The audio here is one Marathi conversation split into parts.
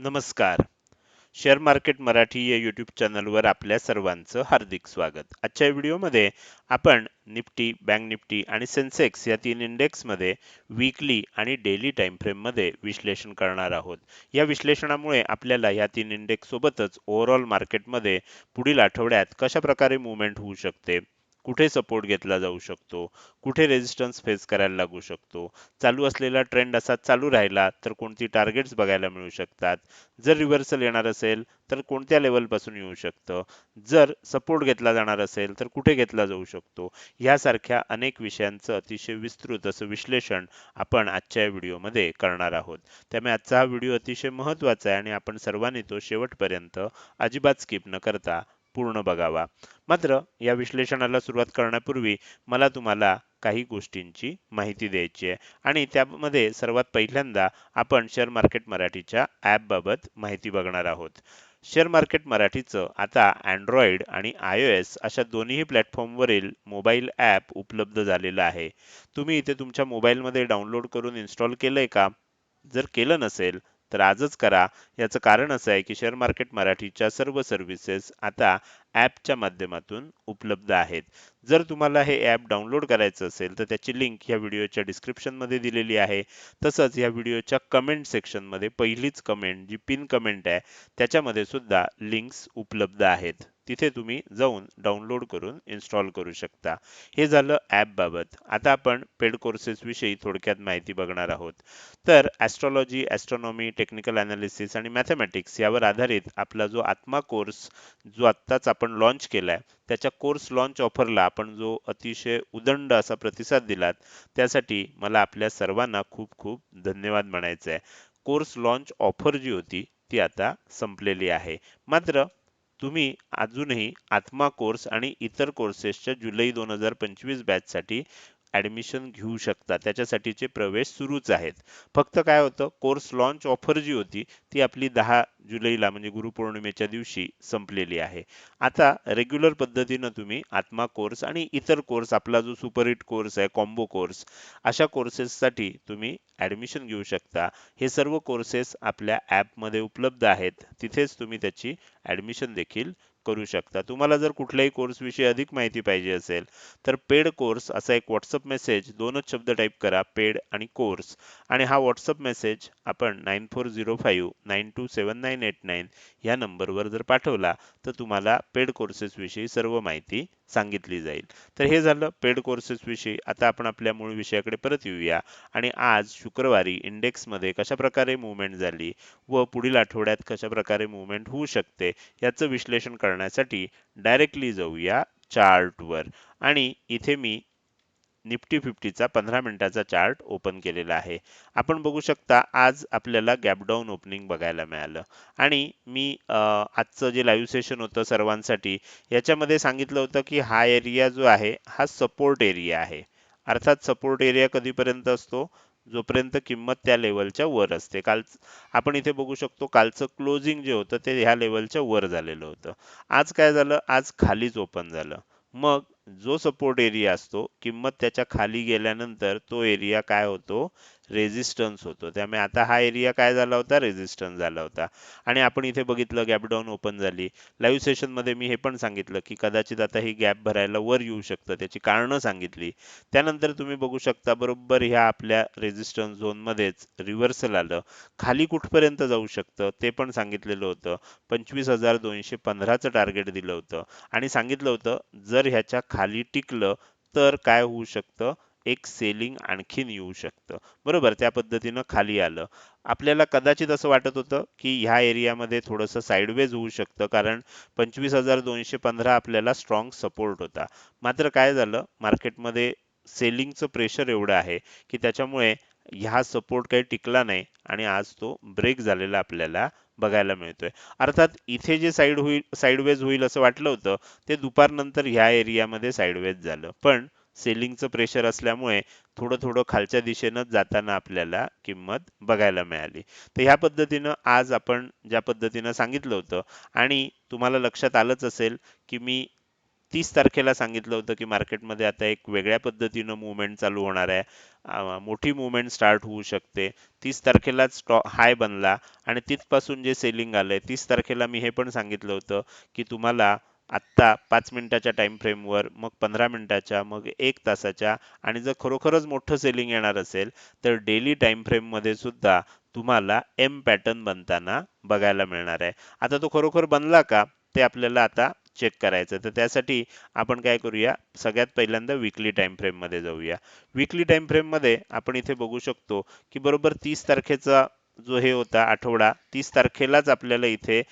नमस्कार. शेअर मार्केट मराठी या यूट्यूब चॅनलवर आपल्या सर्वांचं हार्दिक स्वागत. आजच्या व्हिडिओमध्ये आपण निफ्टी बँक निफ्टी आणि सेन्सेक्स या तीन इंडेक्समध्ये वीकली आणि डेली टाइम फ्रेममध्ये विश्लेषण करणार आहोत. या विश्लेषणामुळे आपल्याला या तीन इंडेक्ससोबतच ओव्हरऑल मार्केटमध्ये पुढील आठवड्यात कशा प्रकारे मुवमेंट होऊ शकते कुठे सपोर्ट घेतला जाऊ शकतो? कुठे रेजिस्टन्स फेस करायला लागू शकतो? चालू असलेला ट्रेंड असा चालू राहिला तर कोणती टार्गेट्स बघायला मिळू शकतात? जर रिव्हर्सल येणार असेल तर कोणत्या लेवलपासून येऊ शकतं? जर सपोर्ट घेतला जाणार असेल तर कुठे घेतला जाऊ शकतो? यासारख्या अनेक विषयांचं अतिशय विस्तृत असं विश्लेषण आपण आजच्या व्हिडिओमध्ये करणार आहोत. त्यामुळे आजचा हा व्हिडिओ अतिशय महत्त्वाचा आहे आणि आपण सर्वांनी तो शेवटपर्यंत अजिबात स्किप न करता पूर्ण बघावा. मात्र या विश्लेषणाला सुरुवात करण्यापूर्वी मला तुम्हाला काही गोष्टींची माहिती द्यायची आहे आणि त्यामध्ये सर्वात पहिल्यांदा आपण शेअर मार्केट मराठीच्या ॲपबाबत माहिती बघणार आहोत. शेअर मार्केट मराठीचं आता अँड्रॉइड आणि आय ओ एस अशा दोन्ही प्लॅटफॉर्मवरील मोबाईल ॲप उपलब्ध झालेलं आहे. तुम्ही इथे तुमच्या मोबाईलमध्ये डाउनलोड करून इन्स्टॉल केलंय का? जर केलं नसेल तर आजच करा. याचं कारण असं आहे की शेअर मार्केट मराठीच्या सर्व सर्व्हिसेस आता ॲपच्या माध्यमातून उपलब्ध आहेत. जर तुम्हाला हे ॲप डाउनलोड करायचं असेल तर त्याची लिंक ह्या व्हिडिओच्या डिस्क्रिप्शनमध्ये दिलेली आहे. तसंच या व्हिडिओच्या कमेंट सेक्शनमध्ये पहिलीच कमेंट जी पिन कमेंट आहे त्याच्यामध्ये सुद्धा लिंक्स उपलब्ध आहेत. तिथे तुम्ही जाऊन डाउनलोड करून इन्स्टॉल करू शकता. हे झालं ॲपबाबत आता आपण पेड कोर्सेस विषयी थोडक्यात माहिती बघणार आहोत. तर ॲस्ट्रॉलॉजी ॲस्ट्रॉनॉमी टेक्निकल ॲनालिसिस आणि मॅथमॅटिक्स यावर आधारित आपला जो आत्मा कोर्स जो आत्ताच आपण लॉन्च केला आहे त्याच्या कोर्स लॉन्च ऑफरला आपण जो अतिशय उदंड असा प्रतिसाद दिलात त्यासाठी मला आपल्या सर्वांना खूप खूप धन्यवाद म्हणायचं आहे कोर्स लॉन्च ऑफर जी होती ती आता संपलेली आहे. मात्र तुम्ही अजूनही आत्मा कोर्स आणि इतर कोर्सेसच्या जुलै दोन हजार पंचवीस बॅचसाठी ॲडमिशन घेऊ शकता. त्याच्यासाठीचे प्रवेश सुरूच आहेत. फक्त काय होतं कोर्स लॉन्च ऑफर जी होती ती आपली दहा जुलैला म्हणजे गुरुपौर्णिमेच्या दिवशी संपलेली आहे. आता रेग्युलर पद्धतीनं तुम्ही आत्मा कोर्स आणि इतर कोर्स आपला जो सुपरहिट कोर्स आहे कॉम्बो कोर्स अशा कोर्सेससाठी तुम्ही ॲडमिशन घेऊ शकता. हे सर्व कोर्सेस आपल्या ॲपमध्ये उपलब्ध आहेत. तिथेच तुम्ही त्याची ॲडमिशन देखील करू शकता. तुम्हाला जर कुठल्याही कोर्स विषयी अधिक माहिती पाहिजे असेल तर पेड कोर्स असा एक व्हॉट्सअप मेसेज दोनच शब्द टाईप करा पेड आणि कोर्स. आणि हा व्हॉट्सअप मेसेज आपण nine four zero five nine two seven nine eight nine या नंबरवर जर पाठवला तर तुम्हाला पेड कोर्सेस विषयी सर्व माहिती सांगितली जाईल. तर हे झालं पेड कोर्सेस विषयी. आता आपण आपल्या मूळ विषयाकडे परत येऊया. आणि आज शुक्रवारी इंडेक्समध्ये कशा प्रकारे मुवमेंट झाली व पुढील आठवड्यात कशाप्रकारे मुवमेंट होऊ शकते याचं विश्लेषण करण्यासाठी डायरेक्टली जाऊया चार्टवर आणि इथे मी निफ्टी फिफ्टीचा पंधरा मिनिटाचा चार्ट ओपन केलेला आहे. आपण बघू शकता आज आपल्याला गॅपडाऊन ओपनिंग बघायला मिळालं. आणि मी आजचं जे लाईव्ह सेशन होतं सर्वांसाठी याच्यामध्ये सांगितलं होतं की हा एरिया जो आहे हा सपोर्ट एरिया आहे. अर्थात सपोर्ट एरिया कधीपर्यंत असतो? जोपर्यंत किंमत त्या लेवलच्या वर असते. काल आपण इथे बघू शकतो कालचं क्लोजिंग जे होतं ते ह्या लेवलच्या वर झालेलं होतं. आज काय झालं? आज खालीच ओपन झालं. मग जो सपोर्ट एरिया असतो किंमत त्याच्याखाली गेल्यानंतर तो एरिया काय होतो? रेझिस्टन्स होतो. त्यामुळे आता हा एरिया काय झाला होता? रेझिस्टन्स झाला होता. आणि आपण इथे बघितलं गॅप डाऊन ओपन झाली. लाईव्ह सेशनमध्ये मी हे पण सांगितलं की कदाचित आता ही गॅप भरायला वर येऊ शकतं. त्याची कारणं सांगितली. त्यानंतर तुम्ही बघू शकता बरोबर ह्या आपल्या रेझिस्टन्स झोन मध्येच रिव्हर्सल आलं. खाली कुठपर्यंत जाऊ शकतं? ते पण सांगितलेलं होतं. पंचवीस हजार दोनशे पंधराचं टार्गेट दिलं होतं. आणि सांगितलं होतं जर ह्याच्या खाली टिकलं तर काय होऊ शकतं? एक सेलिंग आणखीन येऊ शकतं. बरोबर त्या पद्धतीनं खाली आलं. आपल्याला कदाचित असं वाटत होतं की ह्या एरियामध्ये थोडंसं साईडवेज होऊ शकतं कारण पंचवीस हजार दोनशे पंधरा आपल्याला स्ट्रॉंग सपोर्ट होता. मात्र काय झालं मार्केटमध्ये सेलिंगचं प्रेशर एवढं आहे की त्याच्यामुळे ह्या सपोर्ट काही टिकला नाही आणि आज तो ब्रेक झालेला आपल्याला बघायला मिळतोय. अर्थात इथे जे साईड होईल साईडवेज होईल असं वाटलं होतं ते दुपारनंतर ह्या एरियामध्ये साईडवेज झालं. पण सेलिंगचं प्रेशर असल्यामुळे थोडं थोडं खालच्या दिशेनं जाताना आपल्याला किंमत बघायला मिळाली. तर ह्या पद्धतीनं आज आपण ज्या पद्धतीनं सांगितलं होतं आणि तुम्हाला लक्षात आलंच असेल की मी तीस तारखेला सांगितलं होतं की मार्केटमध्ये आता एक वेगळ्या पद्धतीनं मुवमेंट चालू होणार आहे. मोठी मुवमेंट स्टार्ट होऊ शकते. तीस तारखेलाच स्टॉ हाय बनला आणि तिथपासून जे सेलिंग आलंय तीस तारखेला मी हे पण सांगितलं होतं की तुम्हाला आत्ता पाच मिनिटाच्या टाईम फ्रेमवर मग पंधरा मिनिटाच्या मग एक तासाच्या आणि जर खरोखरच मोठं सेलिंग येणार असेल तर डेली टाइम फ्रेममध्ये सुद्धा तुम्हाला एम पॅटर्न बनताना बघायला मिळणार आहे. आता तो खरोखर बनला का ते आपल्याला आता चेक करायचं तर त्यासाठी आपण काय करूया सगळ्यात पहिल्यांदा विकली टाइम फ्रेममध्ये जाऊया. विकली टाइम फ्रेममध्ये आपण इथे बघू शकतो की बरोबर तीस तारखेचा जो हे होता आठवडा तीस तारखेलाच आपल्याला इथे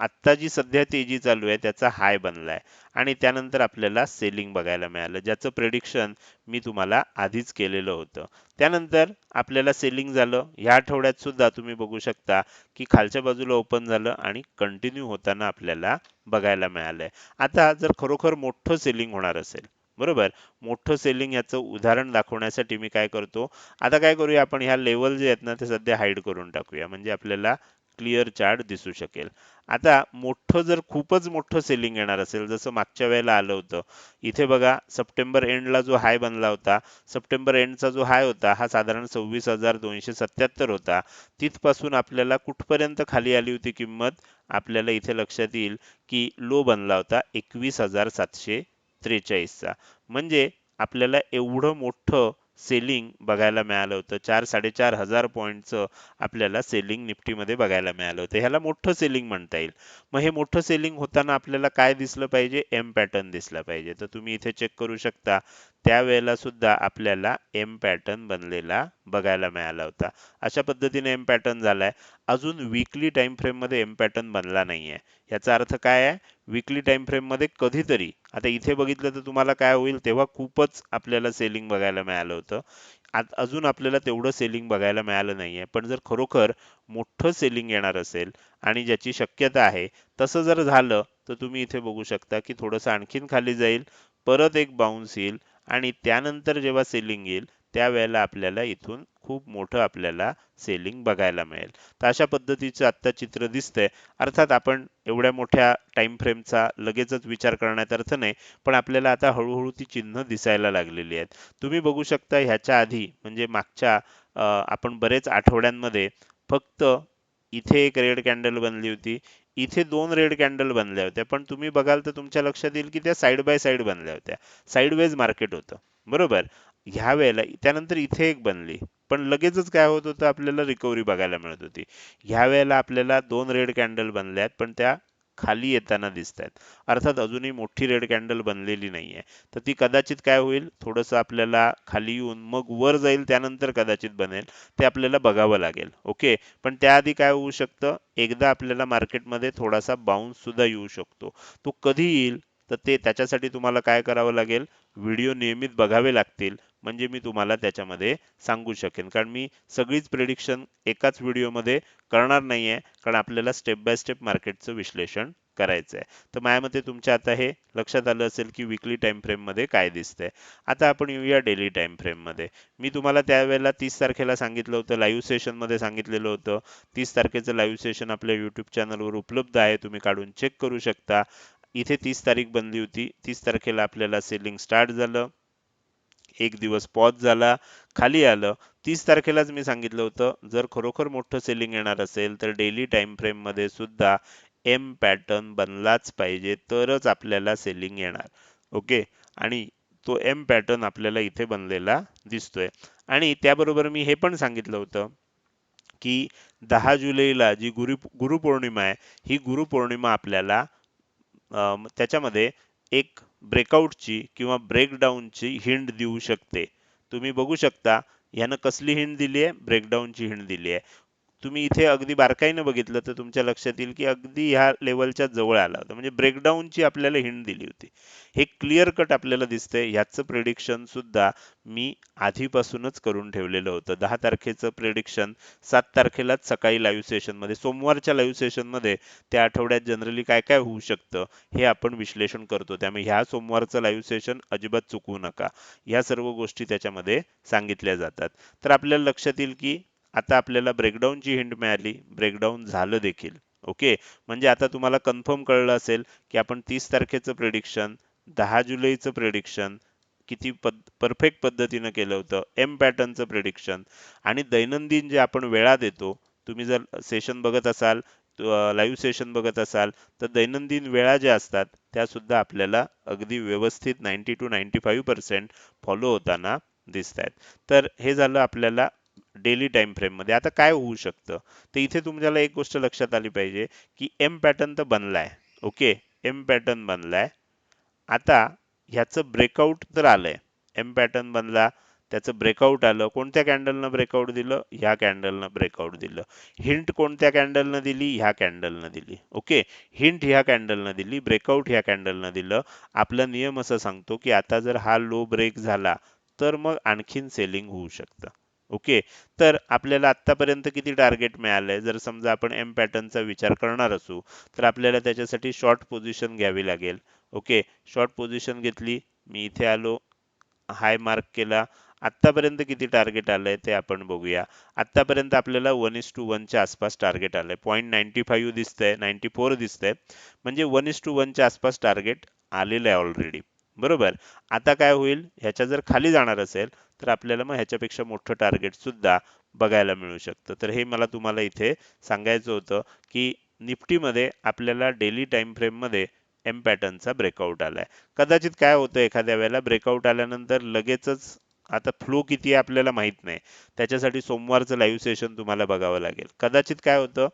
आत्ता जी सध्या तेजी चालू आहे त्याचा हाय बनलाय. आणि त्यानंतर आपल्याला सेलिंग बघायला मिळालं ज्याचं प्रेडिक्शन मी तुम्हाला आधीच केलेलं होतं. त्यानंतर आपल्याला सेलिंग झालं. ह्या आठवड्यात सुद्धा तुम्ही बघू शकता की खालच्या बाजूला ओपन झालं आणि कंटिन्यू होताना आपल्याला बघायला मिळालंय. आता जर खरोखर मोठं सेलिंग होणार असेल बरोबर? मोठं सेलिंग याचं उदाहरण दाखवण्यासाठी मी काय करतो? आता काय करूया आपण ह्या लेवल जे आहेत ना ते सध्या हाईड करून टाकूया. म्हणजे आपल्याला क्लिअर चार्ट दिसू शकेल. आता मोठं जर खूपच मोठं सेलिंग येणार असेल जसं मागच्या वेळेला आलं होतं. इथे बघा सप्टेंबर एंडला जो हाय बनला होता सप्टेंबर एंडचा जो हाय होता हा साधारण सव्वीस हजार दोनशे सत्याहत्तर होता. तिथपासून आपल्याला कुठपर्यंत खाली आली होती किंमत? आपल्याला इथे लक्षात येईल की लो बनला होता एकवीस हजार सातशे त्रेचाळीसचा. म्हणजे आपल्याला एवढं मोठं सेलिंग बघायला मिळालं होतं. चार साडेचार हजार पॉईंटचं आपल्याला सेलिंग निफ्टीमध्ये बघायला मिळालं होतं. ह्याला मोठं सेलिंग म्हणता येईल. मग हे मोठं सेलिंग होताना आपल्याला काय दिसलं पाहिजे? एम पॅटर्न दिसला पाहिजे. तर तुम्ही इथे चेक करू शकता. त्यावेळेला सुद्धा आपल्याला एम पॅटर्न बनलेला बघायला मिळाला होता. अशा पद्धतीने एम पॅटर्न झालाय. अजून विकली टाइम फ्रेममध्ये एम पॅटर्न बनला नाहीये. याचा अर्थ काय आहे? विकली टाइम फ्रेममध्ये कधीतरी आता इथे बघितलं तर तुम्हाला काय होईल? तेव्हा खूपच आपल्याला सेलिंग बघायला मिळालं होतं. आत- अजून आपल्याला तेवढं सेलिंग बघायला मिळालं नाही आहे पण जर खरोखर मोठं सेलिंग येणार असेल आणि ज्याची शक्यता आहे तसं जर झालं तर तुम्ही इथे बघू शकता की थोडंसं आणखीन खाली जाईल. परत एक बाउन्स येईल. आणि त्यानंतर जेव्हा सेलिंग येईल त्यावेळेला आपल्याला इथून खूप मोठं आपल्याला सेलिंग बघायला मिळेल. तर अशा पद्धतीचं आत्ता चित्र दिसतंय. अर्थात आपण एवढ्या मोठ्या टाइम फ्रेमचा लगेचच विचार करण्यात अर्थ नाही पण आपल्याला आता हळूहळू ती चिन्ह दिसायला लागलेली आहेत. तुम्ही बघू शकता ह्याच्या आधी म्हणजे मागच्या आपण बरेच आठवड्यांमध्ये फक्त इथे एक रेड कॅन्डल बनली होती. इथे दोन रेड कॅन्डल बनल्या होत्या. पण तुम्ही बघाल तर तुमच्या लक्षात येईल की त्या साईड बाय साईड बनल्या होत्या. साईड वेज मार्केट होतं. बरोबर? ह्या वेळेला त्यानंतर इथे एक बनली. पण लगेचच काय होत होतं? आपल्याला रिकव्हरी बघायला मिळत होती. ह्या वेळेला आपल्याला दोन रेड कॅन्डल बनल्यात पण त्या खाली येताना दिसत आहेत अर्थात अजूनही मोठी रेड कॅन्डल बनलेली नाहीये. तर ती कदाचित काय होईल? थोडंसं आपल्याला खाली येऊन मग वर जाईल त्यानंतर कदाचित बनेल. ते आपल्याला बघावं लागेल. ओके? पण त्याआधी काय होऊ शकतं? एकदा आपल्याला मार्केटमध्ये थोडासा बाउन्स सुद्धा येऊ शकतो. तो कधी येईल? तर ते त्याच्यासाठी तुम्हाला काय करावं लागेल? व्हिडिओ नियमित बघावे लागतील. म्हणजे मी तुम्हाला त्याच्यामध्ये सांगू शकेन. कारण मी सगळीच प्रेडिक्शन एकाच व्हिडिओमध्ये करणार नाहीये. कारण आपल्याला स्टेप बाय स्टेप मार्केटचं विश्लेषण करायचं आहे तर माझ्या मते तुमच्या आता हे लक्षात आलं असेल की विकली टाइम फ्रेममध्ये काय दिसतंय. आता आपण येऊया डेली टाइम फ्रेममध्ये. मी तुम्हाला त्यावेळेला तीस तारखेला सांगितलं होतं. लाईव्ह सेशनमध्ये सांगितलेलं होतं. तीस तारखेचं लाईव्ह सेशन आपल्या यूट्यूब चॅनलवर उपलब्ध आहे. तुम्ही काढून चेक करू शकता. इथे तीस तारीख बनली होती. तीस तारखेला आपल्याला सेलिंग स्टार्ट झालं. एक दिवस पॉज झाला. खाली आलं. तीस तारखेलाच मी सांगितलं होतं जर खरोखर मोठं सेलिंग येणार असेल तर डेली टाइम फ्रेममध्ये सुद्धा एम पॅटर्न बनलाच पाहिजे तरच आपल्याला सेलिंग येणार. ओके आणि तो एम पॅटर्न आपल्याला इथे बनलेला दिसतोय. आणि त्याबरोबर मी हे पण सांगितलं होतं की दहा जुलैला जी गुरु गुरुपौर्णिमा आहे ही गुरुपौर्णिमा आपल्याला त्याच्यामध्ये एक ब्रेकआउटची किंवा ब्रेकडाऊनची हिंड देऊ शकते. तुम्ही बघू शकता यानं कसली हिंड दिली आहे ब्रेकडाऊनची हिंड दिली आहे तुम्ही इथे अगदी बारकाईनं बघितलं तर तुमच्या लक्षात येईल की अगदी ह्या लेवलच्या जवळ आला होता. म्हणजे ब्रेकडाऊनची आपल्याला हिंट दिली होती. हे क्लिअर कट आपल्याला दिसतंय. ह्याचं प्रेडिक्शन सुद्धा मी आधीपासूनच करून ठेवलेलं होतं. दहा तारखेचं प्रेडिक्शन सात तारखेलाच सकाळी लाईव्ह सेशनमध्ये सोमवारच्या लाईव्ह सेशनमध्ये त्या आठवड्यात जनरली काय काय होऊ शकतं हे आपण विश्लेषण करतो. त्यामुळे ह्या सोमवारचं लाईव्ह सेशन अजिबात चुकवू नका. ह्या सर्व गोष्टी त्याच्यामध्ये सांगितल्या जातात. तर आपल्याला लक्षात येईल की आता आपल्याला ब्रेकडाऊनची हिंट मिळाली. ब्रेकडाऊन झालं देखील. ओके म्हणजे आता तुम्हाला कन्फर्म कळलं असेल की आपण तीस तारखेचं प्रिडिक्शन दहा जुलैचं प्रिडिक्शन किती पद परफेक्ट पद्धतीनं केलं होतं. एम पॅटर्नचं प्रिडिक्शन आणि दैनंदिन जे आपण वेळा देतो तुम्ही जर सेशन बघत असाल लाईव्ह सेशन बघत असाल तर दैनंदिन वेळा ज्या असतात त्यासुद्धा आपल्याला अगदी व्यवस्थित ninety two ninety five percent follow होताना दिसत आहेत तर हे झालं आपल्याला डेली टाइम फ्रेममध्ये. आता काय होऊ शकतं? तर इथे तुम्हाला एक गोष्ट लक्षात आली पाहिजे की एम पॅटर्न तर बनलाय. ओके एम पॅटर्न बनलाय. आता ह्याचं ब्रेकआउट तर आलंय. एम पॅटर्न बनला त्याचं ब्रेकआउट आलं. कोणत्या कॅन्डलनं ब्रेकआउट दिलं? ह्या कॅन्डलनं ब्रेकआउट दिलं. हिंट कोणत्या कॅन्डलनं दिली? ह्या कॅन्डलनं दिली. ओके हिंट ह्या कॅन्डलनं दिली. ब्रेकआउट ह्या कॅन्डलनं दिलं. आपला नियम असं सांगतो की आता जर हा लो ब्रेक झाला तर मग आणखीन सेलिंग होऊ शकतं. ओके? तर आपल्याला आत्तापर्यंत किती टार्गेट मिळालंय जर समजा आपण एम पॅटर्नचा विचार करणार असू तर आपल्याला त्याच्यासाठी शॉर्ट पोझिशन घ्यावी लागेल. ओके? शॉर्ट पोझिशन घेतली मी इथे आलो हाय मार्क केला. आत्तापर्यंत किती टार्गेट आलंय ते आपण बघूया. आत्तापर्यंत आपल्याला वन इस टू वनच्या आसपास टार्गेट आलंय. पॉईंट नाईन्टी फाईव्ह दिसतंय नाईन्टी फोर दिसतंय. म्हणजे वन इस टू वनच्या आसपास टार्गेट आलेलं आहे ऑलरेडी बरोबर. आता काय होईल? ह्याच्या जर खाली जाणार असेल तर आपल्याला मग ह्याच्यापेक्षा मोठं टार्गेट सुद्धा बघायला मिळू शकतं. तर हे मला तुम्हाला इथे सांगायचं होतं की निफ्टीमध्ये आपल्याला डेली टाइम फ्रेममध्ये एम पॅटर्नचा ब्रेकआउट आलाय. कदाचित काय होतं एखाद्या वेळेला ब्रेकआउट आल्यानंतर लगेचच आता फ्लो किती आहे आपल्याला माहीत नाही. त्याच्यासाठी सोमवारचं लाईव्ह सेशन तुम्हाला बघावं लागेल. कदाचित काय होतं?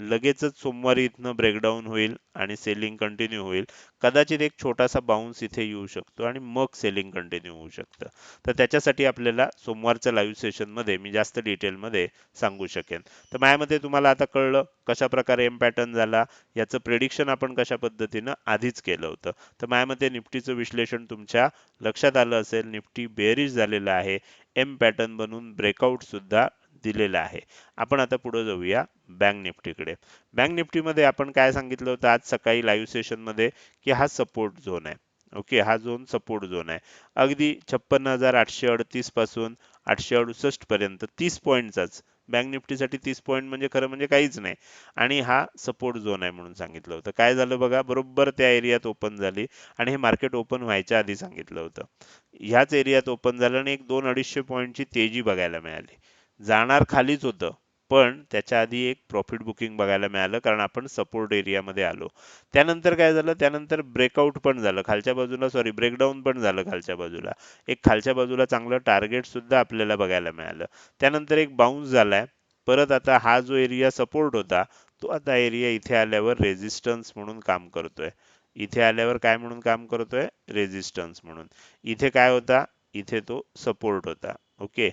लगेचच सोमवारी इथनं ब्रेकडाऊन होईल आणि सेलिंग कंटिन्यू होईल. कदाचित एक छोटासा बाउन्स इथे येऊ शकतो आणि मग सेलिंग कंटिन्यू होऊ शकतं. तर त्याच्यासाठी आपल्याला सोमवारच्या लाईव्ह सेशनमध्ये मी जास्त डिटेलमध्ये सांगू शकेन. तर माझ्यामध्ये तुम्हाला आता कळलं कशा प्रकारे एम पॅटर्न झाला याचं प्रेडिक्शन आपण कशा पद्धतीनं आधीच केलं होतं. तर माझ्यामध्ये निफ्टीचं विश्लेषण तुमच्या लक्षात आलं असेल. निफ्टी बेरीज झालेलं आहे. एम पॅटर्न बनून ब्रेकआउट सुद्धा दिलेलं आहे. आपण आता पुढे जाऊया बँक निफ्टीकडे. बँक निफ्टीमध्ये आपण काय सांगितलं होतं? आज सकाळी लाईव्ह सेशनमध्ये की हा सपोर्ट झोन आहे. ओके हा झोन सपोर्ट झोन आहे. अगदी छप्पन्न हजार आठशे अडतीसपासून आठशे अडुसष्ट पर्यंत तीस पॉईंटचाच बँक निफ्टीसाठी तीस पॉईंट म्हणजे खरं म्हणजे काहीच नाही. आणि हा सपोर्ट झोन आहे म्हणून सांगितलं होतं. काय झालं बघा? बरोबर त्या एरियात ओपन झाली आणि हे मार्केट ओपन व्हायच्या आधी सांगितलं होतं. ह्याच एरियात ओपन झालं आणि एक दोन अडीचशे पॉईंटची तेजी बघायला मिळाली. जाणार खालीच होतं. पण त्याच्या आधी एक प्रॉफिट बुकिंग बघायला मिळालं कारण आपण सपोर्ट एरियामध्ये आलो. त्यानंतर काय झालं? त्यानंतर ब्रेकआउट पण झालं. खालच्या बाजूला सॉरी ब्रेकडाऊन पण झालं खालच्या बाजूला. एक खालच्या बाजूला चांगलं टार्गेट सुद्धा आपल्याला बघायला मिळालं. त्यानंतर एक बाउन्स झालाय. परत आता हा जो एरिया सपोर्ट होता तो आता एरिया इथे आल्यावर रेझिस्टन्स म्हणून काम करतोय. इथे आल्यावर काय म्हणून काम करतोय? रेझिस्टन्स म्हणून. इथे काय होता? इथे तो सपोर्ट होता. ओके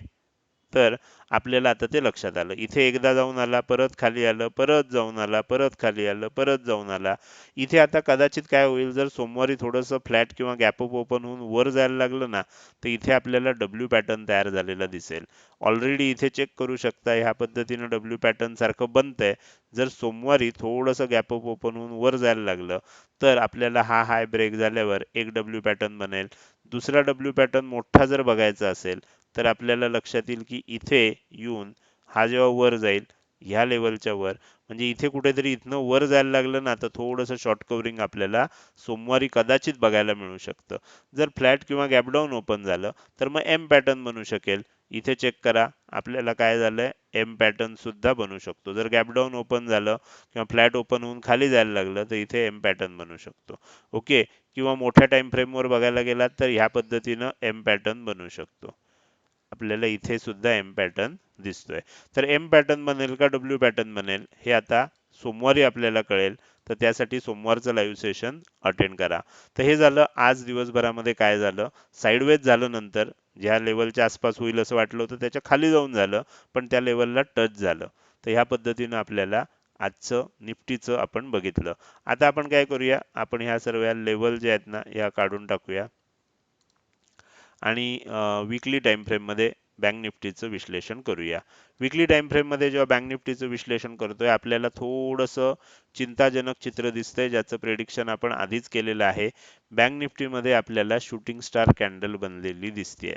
तर आपल्याला आता ते लक्षात आलं. इथे एकदा जाऊन आला परत खाली आलं परत जाऊन आला परत खाली आलं परत जाऊन आला. इथे आता कदाचित काय होईल जर सोमवारी थोडंसं फ्लॅट किंवा गॅपअप ओपन होऊन वर जायला लागलं ना तर इथे आपल्याला डब्ल्यू पॅटर्न तयार झालेला दिसेल. ऑलरेडी इथे चेक करू शकता ह्या पद्धतीनं डब्ल्यू पॅटर्न सारखं बनतंय. जर सोमवारी थोडंसं गॅपअप ओपन होऊन वर जायला लागलं तर आपल्याला हा हाय ब्रेक झाल्यावर एक डब्ल्यू पॅटर्न बनेल. दुसरा डब्ल्यू पॅटर्न मोठा जर बघायचा असेल तर आपल्याला लक्षात येईल की इथे येऊन हा जेव्हा वर जाईल ह्या लेवलच्या वर म्हणजे इथे कुठेतरी इथनं वर जायला लागलं ना तर थोडंसं शॉर्ट कव्हरिंग आपल्याला सोमवारी कदाचित बघायला मिळू शकतं. जर फ्लॅट किंवा गॅपडाऊन ओपन झालं तर मग एम पॅटर्न बनू शकेल. इथे चेक करा आपल्याला काय झालंय? एम पॅटर्न सुद्धा बनू शकतो. जर गॅपडाऊन ओपन झालं किंवा फ्लॅट ओपन होऊन खाली जायला लागलं तर इथे एम पॅटर्न बनू शकतो. ओके किंवा मोठ्या टाइम फ्रेमवर बघायला गेलात तर ह्या पद्धतीनं एम पॅटर्न बनू शकतो. आपल्याला इथे सुद्धा एम पॅटर्न दिसतोय. तर एम पॅटर्न बनेल का डब्ल्यू पॅटर्न बनेल हे आता सोमवारी आपल्याला कळेल. तर त्यासाठी सोमवारचं लाईव्ह सेशन अटेंड करा. तर हे झालं आज दिवसभरामध्ये काय झालं? साईडवेज झालं नंतर ज्या लेवलच्या आसपास होईल असं वाटलं होतं त्याच्याखाली जाऊन झालं पण त्या लेवलला टच झालं. तर ह्या पद्धतीनं आपल्याला आजचं निफ्टीचं आपण बघितलं. आता आपण काय करूया? आपण ह्या सर्व लेवल जे आहेत ना या काढून टाकूया. आणि विकली टाईम फ्रेममध्ये बँक निफ्टीचं विश्लेषण करूया. विकली टाईम फ्रेममध्ये जेव्हा बँक निफ्टीचं विश्लेषण करतोय आपल्याला थोडंसं चिंताजनक चित्र दिसतंय ज्याचं प्रेडिक्शन आपण आधीच केलेलं आहे. बँक निफ्टीमध्ये आपल्याला शूटिंग स्टार कॅन्डल बनलेली दिसते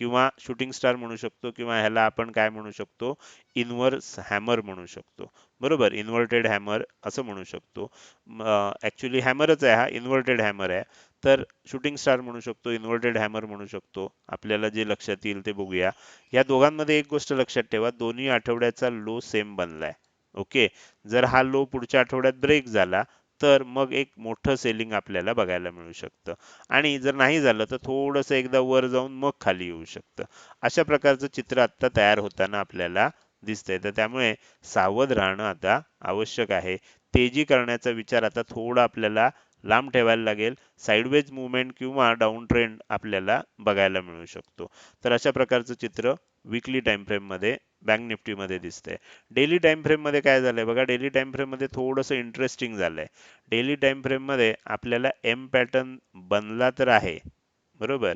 किंवा शूटिंग स्टार म्हणू शकतो किंवा ह्याला आपण काय म्हणू शकतो? इन्व्हर्स हॅमर म्हणू शकतो. बरोबर? इन्व्हर्टेड हॅमर असं म्हणू शकतो. ॲक्च्युली हॅमरच आहे हा इन्व्हर्टेड हॅमर आहे. तर शूटिंग स्टार म्हणू शकतो इन्व्हर्टेड हॅमर म्हणू शकतो. आपल्याला जे लक्षात येईल ते बघूया. या दोघांमध्ये एक गोष्ट लक्षात ठेवा दोन्ही आठवड्याचा लो सेम बनलाय. ओके जर हा लो पुढच्या आठवड्यात ब्रेक झाला तर मग एक मोठं सेलिंग आपल्याला बघायला मिळू शकतं. आणि जर नाही झालं तर थोडंसं एकदा वर जाऊन मग खाली येऊ शकतं. अशा प्रकारचं चित्र आता तयार होताना आपल्याला दिसतंय. तर त्यामुळे सावध राहणं आता आवश्यक आहे. तेजी करण्याचा विचार आता थोडा आपल्याला लांब ठेवायला लागेल. साईडवेज मुवमेंट किंवा डाऊन ट्रेंड आपल्याला बघायला मिळू शकतो. तर अशा प्रकारचं चित्र विकली टाइम फ्रेममध्ये बँक निफ्टी मध्ये डेली टाइम फ्रेममध्ये काय झालंय? बघा डेली टाइम फ्रेममध्ये थोडंसं इंटरेस्टिंग झालंय. डेली टाइम फ्रेममध्ये आपल्याला एम पॅटर्न बनला तर आहे बरोबर?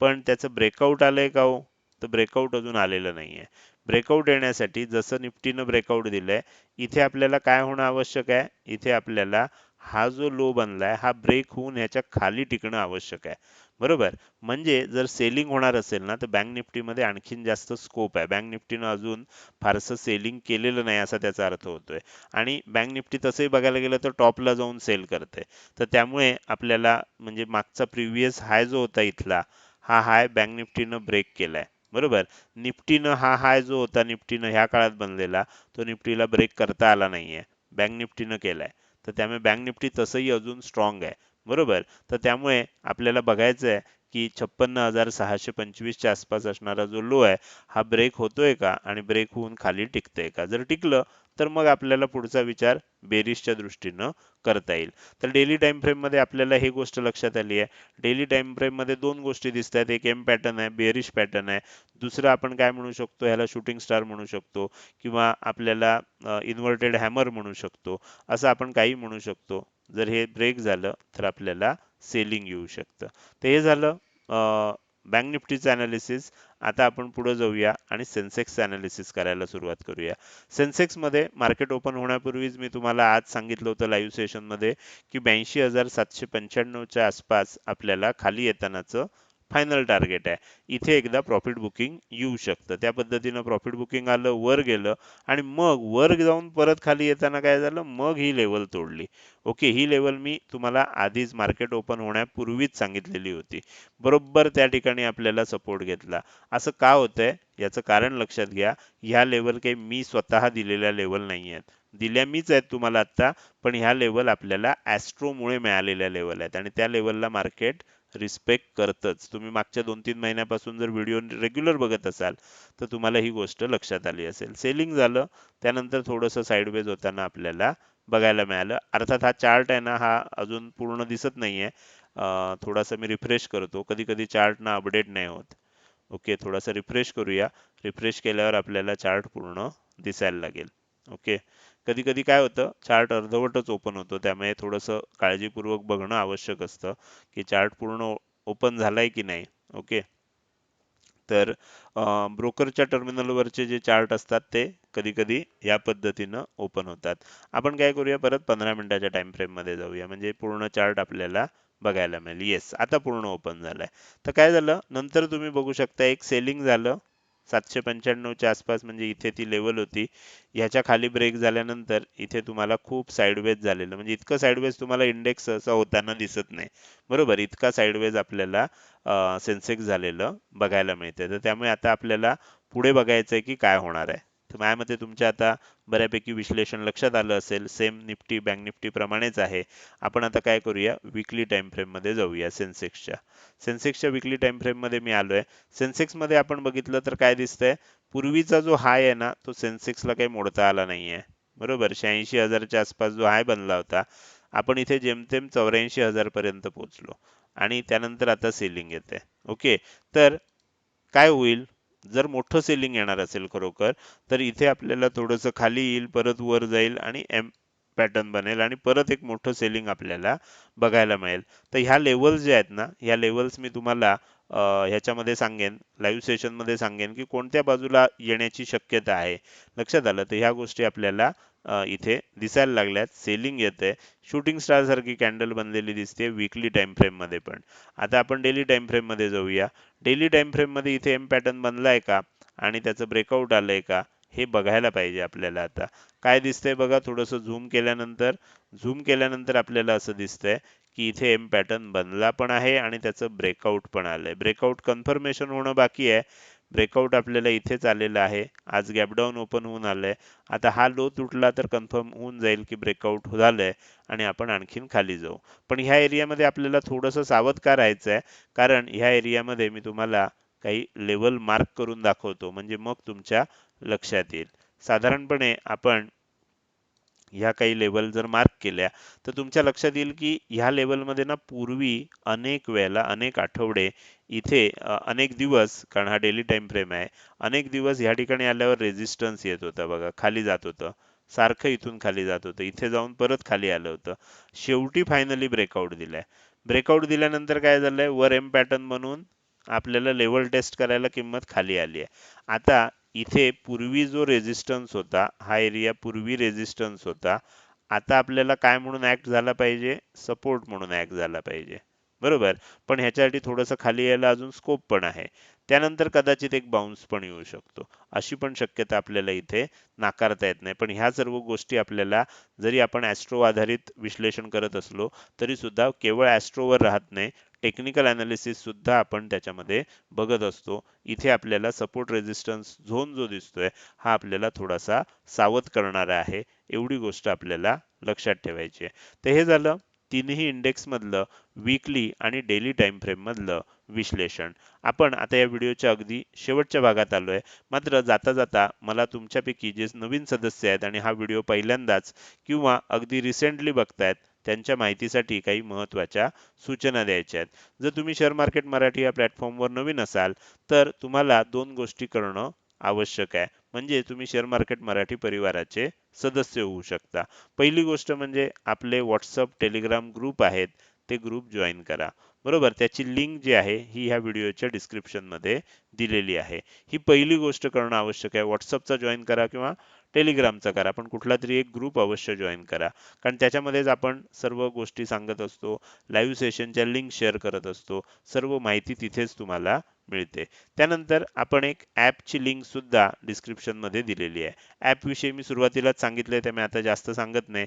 पण त्याचं ब्रेकआउट आलंय का हो? तर ब्रेकआउट अजून आलेलं नाहीये. ब्रेकआउट येण्यासाठी जसं निफ्टीनं ब्रेकआउट दिलंय इथे आपल्याला काय होणं आवश्यक आहे? इथे आपल्याला हा जो लो बनलाय हा ब्रेक होऊन ह्याच्या खाली टिकणं आवश्यक आहे. बरोबर. म्हणजे जर सेलिंग होणार असेल ना तर बँक निफ्टीमध्ये आणखीन जास्त स्कोप आहे. बँक निफ्टीनं अजून फारसं सेलिंग केलेलं नाही असा त्याचा अर्थ होतोय. आणि बँक निफ्टी तसंही बघायला गेलं तर टॉपला जाऊन सेल करते तर त्यामुळे आपल्याला म्हणजे मागचा प्रिव्हियस हाय जो होता इथला हा हाय बँक निफ्टीनं ब्रेक केलाय. बरोबर? निफ्टीनं हा हाय जो होता निफ्टीनं ह्या काळात बनलेला तो निफ्टीला ब्रेक करता आला नाहीये. बँक निफ्टीनं केलाय. तर त्यामुळे बँक निफ्टी तसंही अजून स्ट्रॉंग आहे. बरोबर? तर त्यामुळे आपल्याला बघायचं आहे की छप्पन्न हजार सहाशे पंचवीसच्या आसपास असणारा जो लो आहे हा ब्रेक होतोय का? आणि ब्रेक होऊन खाली टिकतोय का? जर टिकलं तर मग आपल्याला पुढचा विचार बेरिशच्या दृष्टीनं करता येईल. तर डेली टाइम फ्रेममध्ये आपल्याला ही गोष्ट लक्षात आली आहे. डेली टाइम फ्रेममध्ये दोन गोष्टी दिसत आहेत एक एम पॅटर्न आहे बेरिश पॅटर्न आहे. दुसरं आपण काय म्हणू शकतो? ह्याला शूटिंग स्टार म्हणू शकतो. किंवा आपल्याला इन्व्हर्टेड हॅमर म्हणू शकतो. असं आपण काही म्हणू शकतो. जर हे ब्रेक झालं तर आपल्याला सेलिंग येऊ शकतं. तर हे झालं बँक निफ्टीचं ॲनालिसिस आता आपण पुढे जाऊया आणि सेन्सेक्सचं ॲनालिसिस करायला सुरुवात करूया. सेन्सेक्समध्ये मार्केट ओपन होण्यापूर्वीच मी तुम्हाला आज सांगितलं होतं लाईव्ह सेशनमध्ये की ब्याऐंशी हजार सातशे पंच्याण्णवच्या आसपास आपल्याला खाली येतानाचं फायनल टार्गेट आहे. इथे एकदा प्रॉफिट बुकिंग येऊ शकतं. त्या पद्धतीनं प्रॉफिट बुकिंग आलं वर गेलं आणि मग वर जाऊन परत खाली येताना काय झालं? मग ही लेवल तोडली. ओके ही लेवल मी तुम्हाला आधीच मार्केट ओपन होण्यापूर्वीच सांगितलेली होती. बरोबर त्या ठिकाणी आपल्याला सपोर्ट घेतला. असं का होतंय? याचं कारण लक्षात घ्या. ह्या लेवल काही मी स्वतः दिलेल्या लेवल नाही आहेत. दिल्या मीच आहेत तुम्हाला आता पण ह्या लेवल आपल्याला ॲस्ट्रोमुळे मिळालेल्या लेवल आहेत. आणि त्या लेवलला मार्केट रिस्पेक्ट करतच. तुम्ही मागच्या दोन तीन महिन्यापासून जर व्हिडिओ रेग्युलर बघत असाल तर तुम्हाला ही गोष्ट लक्षात आली असेल. सेलिंग झालं त्यानंतर थोडंसं साईडवेज होताना आपल्याला बघायला मिळालं. अर्थात हा चार्ट आहे ना हा अजून पूर्ण दिसत नाहीये. थोडासा मी रिफ्रेश करतो. कधी कधी चार्ट ना अपडेट नाही होत. ओके थोडासा रिफ्रेश करूया. रिफ्रेश केल्यावर आपल्याला चार्ट पूर्ण दिसायला लागेल. ओके कधी कधी काय होतं चार्ट अर्धवटच ओपन होतो. त्यामुळे थोडंसं काळजीपूर्वक बघणं आवश्यक असतं की चार्ट पूर्ण ओपन झालाय की नाही. ओके? तर ब्रोकरच्या टर्मिनलवरचे जे चार्ट असतात ते कधी कधी या पद्धतीनं ओपन होतात. आपण काय करूया परत पंधरा मिनिटाच्या टाइम फ्रेममध्ये जाऊया. म्हणजे पूर्ण चार्ट आपल्याला बघायला मिळेल. येस आता पूर्ण ओपन झालाय. तर काय झालं? नंतर तुम्ही बघू शकता एक सेलिंग झालं. सातशे पंच्याण्णवच्या आसपास म्हणजे इथे ती लेवल होती. ह्याच्या खाली ब्रेक झाल्यानंतर इथे तुम्हाला खूप साईडवेज झालेलं. म्हणजे इतकं साईडवेज तुम्हाला इंडेक्स असं होताना दिसत नाही. बरोबर? इतका साईडवेज आपल्याला सेन्सेक्स झालेलं बघायला मिळते तर त्यामुळे आता आपल्याला पुढे बघायचं आहे की काय होणार आहे. तर तुमच्या आता बऱ्यापैकी विश्लेषण लक्षात आलं असेल सेम निफ्टी बँक निफ्टी प्रमाणेच आहे. आपण आता काय करूया? विकली टाइम फ्रेममध्ये जाऊया सेन्सेक्सच्या सेन्सेक्सच्या विकली टाइम फ्रेममध्ये मी आलोय. सेन्सेक्समध्ये आपण बघितलं तर काय दिसतंय? पूर्वीचा जो हाय आहे ना तो सेन्सेक्सला काही मोडता आला नाहीये. बरोबर? शहाऐंशी हजारच्या आसपास जो हाय बनला होता आपण इथे जेमतेम चौऱ्याऐंशी हजार पर्यंत पोहोचलो. आणि त्यानंतर आता सेलिंग येते. ओके तर काय होईल? जर मोठं सेलिंग येणार असेल खरोखर तर इथे आपल्याला थोडंसं खाली येईल परत वर जाईल आणि एम पॅटर्न बनेल आणि परत एक मोठं सेलिंग आपल्याला बघायला मिळेल. तर ह्या लेवल्स जे आहेत ना ह्या लेवल्स मी तुम्हाला ह्याच्यामध्ये सांगेन लाईव्ह सेशनमध्ये सांगेन की कोणत्या बाजूला येण्याची शक्यता आहे. लक्षात आलं? तर ह्या गोष्टी आपल्याला इथे दिसायला लागल्यात. सेलिंग येते शूटिंग स्टार सारखी कॅन्डल बनलेली दिसते विकली टाइम फ्रेममध्ये पण. आता आपण डेली टाइम फ्रेममध्ये जाऊया. डेली टाइम फ्रेममध्ये इथे एम पॅटर्न बनलाय का? आणि त्याचं ब्रेकआउट आलंय का? हे बघायला पाहिजे आपल्याला आता. काय दिसतंय बघा? थोडंसं झूम केल्यानंतर. झूम केल्यानंतर आपल्याला असं दिसतंय की इथे एम पॅटर्न बनला पण आहे आणि त्याचं ब्रेकआउट पण आलंय. ब्रेकआउट कन्फर्मेशन होणं बाकी आहे. ब्रेकआउट आपल्याला इथेच आलेलं आहे. आज गॅपडाऊन ओपन होऊन आलंय. आता हा लो तुटला तर कन्फर्म होऊन जाईल की ब्रेकआउट झालंय आणि आपण आणखीन खाली जाऊ. पण ह्या एरियामध्ये आपल्याला थोडंसं सावध का राहायचं आहे कारण ह्या एरियामध्ये मी तुम्हाला काही लेवल मार्क करून दाखवतो. म्हणजे मग तुमच्या लक्षात येईल. साधारणपणे आपण ह्या काही लेवल जर मार्क केल्या तर तुमच्या लक्षात येईल की ह्या लेवलमध्ये ना पूर्वी अनेक वेळेला अनेक आठवडे इथे अनेक दिवस कारण हा डेली टाइम फ्रेम आहे अनेक दिवस ह्या ठिकाणी आल्यावर रेझिस्टन्स येत होता बघा खाली जात होतं. सारखं इथून खाली जात होतं. इथे जाऊन परत खाली आलं होतं. शेवटी फायनली ब्रेकआउट दिलाय. ब्रेकआउट दिल्यानंतर काय झालंय? वर एम पॅटर्न म्हणून आपल्याला लेवल टेस्ट करायला किंमत खाली आली आहे. आता इथे पूर्वी जो रेझिस्टन्स होता हा एरिया पूर्वी रेझिस्टन्स होता आता आपल्याला काय म्हणून ऍक्ट झाला पाहिजे? सपोर्ट म्हणून ऍक्ट झाला पाहिजे. बरोबर? पण ह्याच्यासाठी थोडंसं खाली यायला अजून स्कोप पण आहे. त्यानंतर कदाचित एक बाउन्स पण येऊ शकतो. अशी पण शक्यता आपल्याला इथे नाकारता येत नाही. पण ह्या सर्व गोष्टी आपल्याला जरी आपण ॲस्ट्रो आधारित विश्लेषण करत असलो तरी सुद्धा केवळ ॲस्ट्रोवर राहत नाही टेक्निकल अनालिसिस सुद्धा आपण त्याच्यामध्ये बघत असतो. इथे आपल्याला सपोर्ट रेझिस्टन्स झोन जो दिसतोय हा आपल्याला थोडासा सावध करणारा आहे. एवढी गोष्ट आपल्याला लक्षात ठेवायची आहे. तर हे झालं तिन्ही इंडेक्समधलं वीकली आणि डेली टाईम फ्रेममधलं विश्लेषण. आपण आता या व्हिडिओच्या अगदी शेवटच्या भागात आलोय. मात्र जाता जाता मला तुमच्यापैकी जे नवीन सदस्य आहेत आणि हा व्हिडिओ पहिल्यांदाच किंवा अगदी रिसेंटली बघतायत त्यांच्या माहितीसाठी काही महत्त्वाच्या सूचना द्यायच्या आहेत. जर तुम्ही शेअर मार्केट मराठी या प्लॅटफॉर्मवर नवीन असाल तर तुम्हाला दोन गोष्टी करणं आवश्यक आहे. म्हणजे तुम्ही शेअर मार्केट मराठी परिवाराचे सदस्य होऊ शकता. पहिली गोष्ट म्हणजे आपले व्हॉट्सअप टेलिग्राम ग्रुप आहेत ते ग्रुप जॉईन करा. बरोबर? त्याची लिंक जी आहे ही ह्या व्हिडिओच्या डिस्क्रिप्शनमध्ये दिलेली आहे. ही पहिली गोष्ट करणं आवश्यक आहे. व्हॉट्सअपचा जॉईन करा किंवा टेलिग्रामचा करा. पण कुठला तरी एक ग्रुप अवश्य जॉईन करा. कारण त्याच्यामध्येच आपण सर्व गोष्टी सांगत असतो लाईव्ह सेशनच्या लिंक शेअर करत असतो. सर्व माहिती तिथेच तुम्हाला मिळते. त्यानंतर आपण एक ॲपची लिंक सुद्धा डिस्क्रिप्शनमध्ये दिलेली आहे. ॲपविषयी मी सुरुवातीलाच सांगितलंय त्यामुळे आता जास्त सांगत नाही.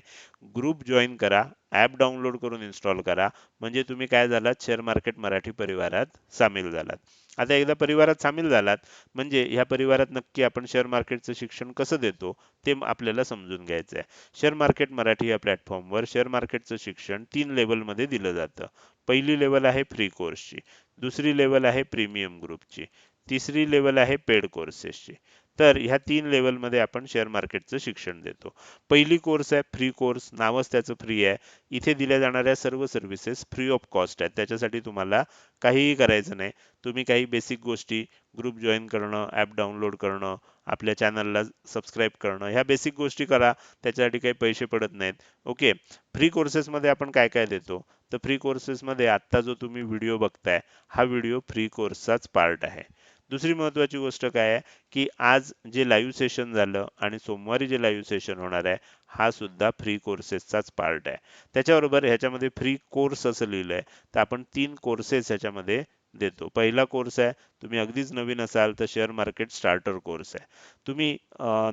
ग्रुप जॉईन करा ॲप डाउनलोड करून इन्स्टॉल करा. म्हणजे तुम्ही काय झालात? शेअर मार्केट मराठी परिवारात सामील झालात. आता एकदा परिवारात सामील झालात म्हणजे ह्या परिवारात नक्की आपण शेअर मार्केटचं शिक्षण कसं देतो ते आपल्याला समजून घ्यायचं आहे. शेअर मार्केट मराठी या प्लॅटफॉर्मवर शेअर मार्केटचं शिक्षण तीन लेवलमध्ये दिलं जातं. पहिली लेवल आहे फ्री कोर्सची. दुसरी लेवल आहे प्रीमियम ग्रुपची तिसरी लेवल आहे पेड कोर्सेसची तर ह्या तीन लेवलमध्ये आपण शेअर मार्केटचं शिक्षण देतो. पहिली कोर्स आहे फ्री कोर्स नावच त्याचं फ्री आहे. इथे दिल्या जाणाऱ्या सर्व सर्व्हिसेस फ्री ऑफ कॉस्ट आहेत. त्याच्यासाठी तुम्हाला काहीही करायचं नाही. तुम्ही काही बेसिक गोष्टी ग्रुप जॉईन करणं ॲप डाउनलोड करणं आपल्या चॅनलला सबस्क्राईब करणं. ह्या बेसिक गोष्टी करा. त्याच्यासाठी काही पैसे पडत नाहीत. ओके फ्री कोर्सेसमध्ये आपण काय काय देतो? तर फ्री कोर्सेसमध्ये आत्ता जो तुम्ही व्हिडिओ बघताय हा व्हिडिओ फ्री कोर्सचाच पार्ट आहे. दुसरी महत्वाची गोष्ट काय आहे? की आज जे लाईव्ह सेशन झालं आणि सोमवारी जे लाईव्ह सेशन होणार आहे हा सुद्धा फ्री कोर्सेसचाच पार्ट आहे. त्याच्याबरोबर ह्याच्यामध्ये फ्री कोर्स असं लिहिलंय. तर आपण तीन कोर्सेस ह्याच्यामध्ये देतो. पहिला कोर्स आहे तुम्ही अगदीच नवीन असाल तर शेअर मार्केट स्टार्टर कोर्स आहे. तुम्ही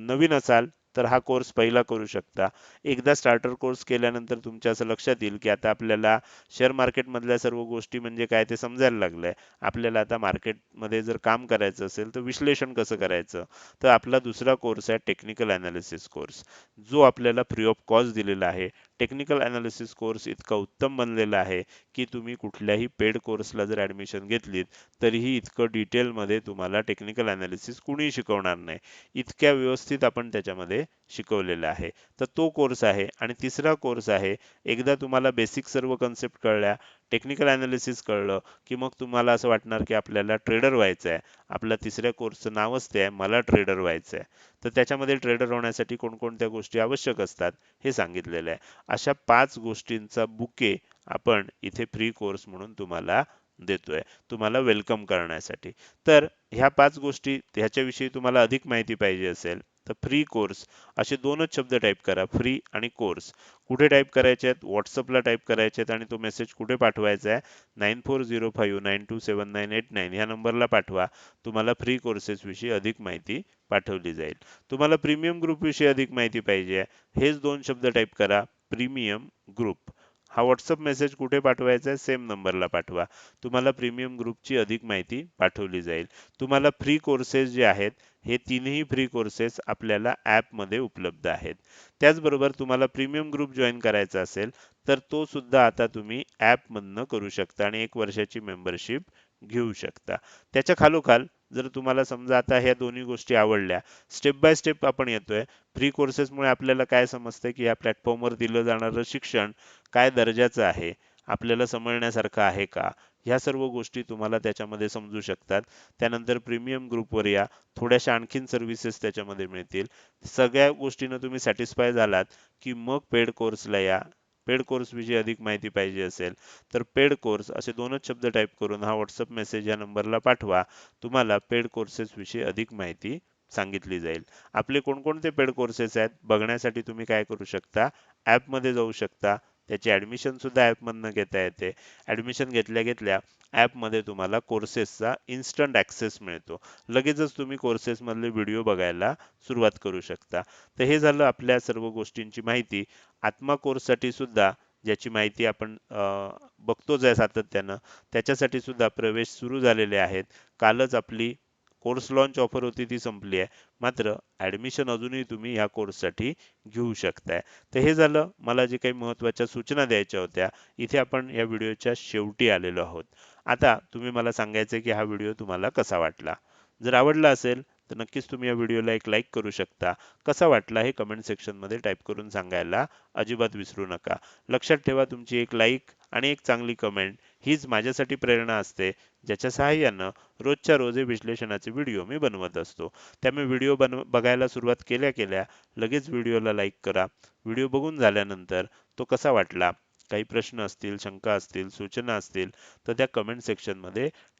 नवीन असाल तर हा कोर्स पहिला करू शकता. एकदा स्टार्टर कोर्स केल्यानंतर तुमच्या असं लक्षात येईल की आता आपल्याला शेअर मार्केटमधल्या सर्व गोष्टी म्हणजे काय ते समजायला लागलंय. आपल्याला आता मार्केटमध्ये जर काम करायचं असेल तर विश्लेषण कसं करायचं? तर आपला दुसरा कोर्स आहे टेक्निकल अनालिसिस कोर्स जो आपल्याला फ्री ऑफ कॉस्ट दिलेला आहे. टेक्निकल ॲनालिसिस कोर्स इतका उत्तम बनलेला आहे की तुम्ही कुठल्याही पेड कोर्सला जर ऍडमिशन घेतलीत तरीही इतकं डिटेलमध्ये तुम्हाला टेक्निकल ॲनालिसिस कुणीही शिकवणार नाही. इतक्या व्यवस्थित आपण त्याच्यामध्ये शिकवलेलं आहे. तर तो कोर्स आहे आणि तिसरा कोर्स आहे. एकदा तुम्हाला बेसिक सर्व कन्सेप्ट कळल्या टेक्निकल अनालिसिस कळलं की मग तुम्हाला असं वाटणार की आपल्याला ट्रेडर व्हायचं आहे आपल्या तिसऱ्या कोर्सचं नावच ते आहे मला ट्रेडर व्हायचं आहे तर त्याच्यामध्ये ट्रेडर होण्यासाठी कोणकोणत्या गोष्टी आवश्यक असतात हे सांगितलेलं आहे. अशा पाच गोष्टींचा बुके आपण इथे फ्री कोर्स म्हणून तुम्हाला देतोय. तुम्हाला वेलकम करण्यासाठी. तर ह्या पाच गोष्टी ह्याच्याविषयी तुम्हाला अधिक माहिती पाहिजे असेल तर फ्री कोर्स असे दोनच शब्द टाईप करा फ्री आणि कोर्स कुठे टाईप करायचे आहेत? व्हॉट्सअपला टाईप करायचे आहेत आणि तो मेसेज कुठे पाठवायचा आहे? Nine four zero five nine two seven nine eight nine ह्या नंबरला पाठवा. तुम्हाला फ्री कोर्सेसविषयी अधिक माहिती पाठवली जाईल. तुम्हाला प्रीमियम ग्रुपविषयी अधिक माहिती पाहिजे हेच दोन शब्द टाईप करा. प्रीमियम ग्रुप हा व्हॉट्सअप मेसेज कुठे पाठवायचा आहे? सेम नंबरला पाठवा. तुम्हाला प्रीमियम ग्रुपची अधिक माहिती पाठवली जाईल. तुम्हाला फ्री कोर्सेस जे आहेत हे तीनही फ्री कोर्सेस आपल्याला ॲपमध्ये उपलब्ध आहेत. त्याचबरोबर तुम्हाला प्रीमियम ग्रुप जॉईन करायचा असेल तर तो सुद्धा आता तुम्ही ॲपमधनं करू शकता आणि एक वर्षाची मेंबरशिप घेऊ शकता. त्याच्या खालोखाल जर तुम्हाला समजा आता ह्या दोन्ही गोष्टी आवडल्या स्टेप बाय स्टेप आपण येतोय. फ्री कोर्सेसमुळे आपल्याला काय समजतंय की या प्लॅटफॉर्मवर दिलं जाणारं शिक्षण काय दर्जाचं आहे? आपल्याला समजण्यासारखं आहे का? ह्या सर्व गोष्टी तुम्हाला त्याच्यामध्ये समजू शकतात. त्यानंतर प्रीमियम ग्रुपवर या. थोड्याशा आणखीन सर्व्हिसेस त्याच्यामध्ये मिळतील. सगळ्या गोष्टीनं तुम्ही सॅटिस्फाय झालात की मग पेड कोर्सला या. पेड कोर्स विषयी अधिक माहिती पाहिजे असेल तर पेड कोर्स असे दोनच शब्द टाईप करून हा व्हॉट्सअप मेसेज या नंबरला पाठवा. तुम्हाला पेड कोर्सेस विषयी अधिक माहिती सांगितली जाईल. आपले कोणकोणते पेड कोर्सेस आहेत? बघण्यासाठी तुम्ही काय करू शकता? ॲपमध्ये जाऊ शकता. त्याची ॲडमिशनसुद्धा ॲपमधनं घेता येते. ॲडमिशन घेतल्या घेतल्या ॲपमध्ये तुम्हाला कोर्सेसचा इन्स्टंट ॲक्सेस मिळतो. लगेचच तुम्ही कोर्सेसमधले व्हिडिओ बघायला सुरुवात करू शकता. तर हे झालं आपल्या सर्व गोष्टींची माहिती. आत्मा कोर्ससाठी सुद्धा ज्याची माहिती आपण बघतोच आहे सातत्यानं त्याच्यासाठी सुद्धा प्रवेश सुरू झालेले आहेत. कालच आपली कोर्स लॉन्च ऑफर होती ती संपली आहे. मात्र ॲडमिशन अजूनही तुम्ही ह्या कोर्ससाठी घेऊ शकताय. तर हे झालं. मला जे काही महत्त्वाच्या सूचना द्यायच्या होत्या इथे आपण या व्हिडिओच्या शेवटी आलेलो आहोत. आता तुम्ही मला सांगायचं की हा व्हिडिओ तुम्हाला कसा वाटला? जर आवडला असेल तर नक्कीच तुम्ही या व्हिडिओला एक लाईक करू शकता. कसा वाटला हे कमेंट सेक्शनमध्ये टाईप करून सांगायला अजिबात विसरू नका. लक्षात ठेवा तुमची एक लाईक आणि एक चांगली कमेंट हीच माझ्यासाठी प्रेरणा असते ज्याच्या सहाय्यानं रोजच्या रोज विश्लेषणाचे व्हिडिओ मी बनवत असतो. त्यामुळे व्हिडिओ बन बघायला सुरुवात केल्या केल्या लगेच व्हिडिओला लाईक करा. व्हिडिओ बघून झाल्यानंतर तो कसा वाटला? काही प्रश्न असतील शंका असतील सूचना असतील तर त्या कमेंट सेक्शनमध्ये